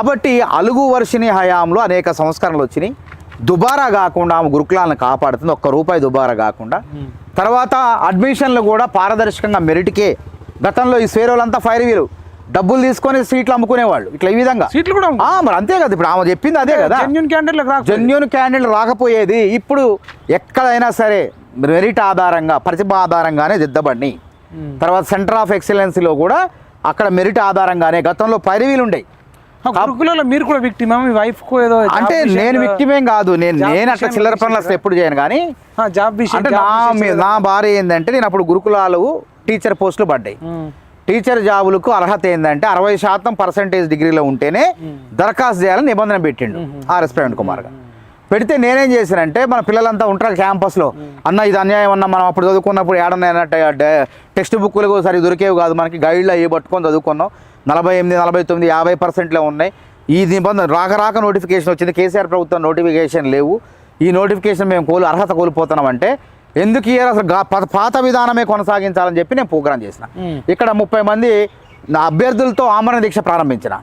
కాబట్టి అలుగు వర్షిని హయాంలో అనేక సంస్కరణలు వచ్చినాయి. దుబారా కాకుండా ఆమె గురుకులాలను కాపాడుతుంది. ఒక్క రూపాయి దుబారా కాకుండా. తర్వాత అడ్మిషన్లు కూడా పారదర్శకంగా మెరిట్కే. గతంలో ఈ స్వేరోలంతా ఫైర్ వీలు డబ్బులు తీసుకొని సీట్లు అమ్ముకునేవాళ్ళు. ఇట్లా ఈ విధంగా. సీట్లు కూడా మరి అంతే కదా ఇప్పుడు ఆమె చెప్పింది అదే కదా. జెన్యున్ క్యాండిడేట్ రాక జెన్యున్ క్యాండిడేట్ రాకపోయేది. ఇప్పుడు ఎక్కడైనా సరే మెరిట్ ఆధారంగా ప్రతిభ ఆధారంగానే దిద్దబడి తర్వాత సెంటర్ ఆఫ్ ఎక్సలెన్సీలో కూడా అక్కడ మెరిట్ ఆధారంగానే గతంలో పైరవీలు ఉండేవి గురుకులలో మీరు కూడా విక్టిమా మీ వైఫ్కు ఏదో అంటే నేను విక్టిమేం కాదు. నేను నేను అట్లా చిల్లర పనులు అసలు ఎప్పుడు చేయను కానీ జాబ్ అంటే నా భార్య ఏంటంటే నేను అప్పుడు గురుకులాలు టీచర్ పోస్టులు పడ్డాయి. టీచర్ జాబులకు అర్హత ఏంటంటే అరవై శాతం పర్సంటేజ్ డిగ్రీలో ఉంటేనే దరఖాస్తు చేయాలని నిబంధన పెట్టిండు ఆర్ఎస్ ప్రవీణ్ కుమార్ గారు పెడితే నేనేం చేశానంటే మన పిల్లలంతా ఉంటారు క్యాంపస్లో అన్న ఇది అన్యాయం అన్న మనం అప్పుడు చదువుకున్నప్పుడు ఏడన్నా టెక్స్ట్ బుక్లు సరి దొరికేవి కాదు. మనకి గైడ్లు అయ్యి పట్టుకొని చదువుకున్నాం. నలభై ఎనిమిది నలభై తొమ్మిది యాభై పర్సెంట్లో ఉన్నాయి. ఈ నిబంధన రాక రాక నోటిఫికేషన్ వచ్చింది. కేసీఆర్ ప్రభుత్వం నోటిఫికేషన్ లేవు. ఈ నోటిఫికేషన్ మేము కోలు అర్హత కోల్పోతున్నామంటే ఎందుకు ఇయ్యారు? అసలు పాత విధానమే కొనసాగించాలని చెప్పి నేను ప్రోగ్రామ్ చేసిన. ఇక్కడ ముప్పై మంది నా అభ్యర్థులతో ఆమరణ దీక్ష ప్రారంభించిన.